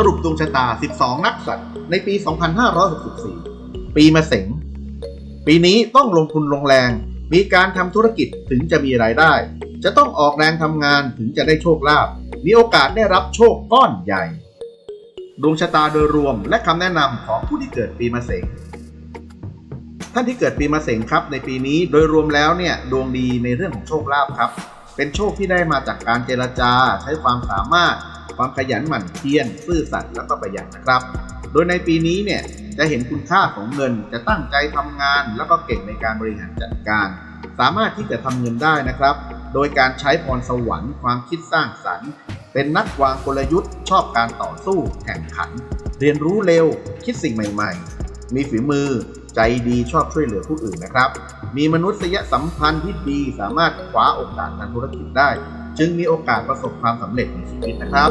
สรุปดวงชะตา 12 นักสัตว์ในปี 2564 ปีมะเสง ปีนี้ต้องลงทุนลงแรง มีการทำธุรกิจถึงจะมีรายได้ จะต้องออกแรงทำงานถึงจะได้โชคลาภ มีโอกาสได้รับโชคก้อนใหญ่ ดวงชะตาโดยรวมและคำแนะนำของผู้ที่เกิดปีมะเสง ท่านที่เกิดปีมะเสงครับ ในปีนี้โดยรวมแล้วเนี่ยดวงดีในเรื่องของโชคลาภครับ เป็นโชคที่ได้มาจากการเจรจาใช้ความสามารถ ความขยันหมั่นเพียรซื่อสัตย์แล้วก็ประหยัดนะครับ โดยในปีนี้เนี่ยจะเห็นคุณค่าของเงินจะตั้งใจทำงาน แล้วก็เก่งในการบริหารจัดการ สามารถที่จะทำเงินได้นะครับ โดยการใช้พรสวรรค์ความคิดสร้างสรรค์ เป็นนักวางกลยุทธ์ชอบการต่อสู้แข่งขัน เรียนรู้เร็ว คิดสิ่งใหม่ ๆ มีฝีมือใจดีชอบช่วยเหลือผู้อื่นนะครับ มีมนุษยสัมพันธ์ที่ดีสามารถคว้าโอกาสทางธุรกิจได้ จึงมีโอกาสประสบความสำเร็จในชีวิตนะครับ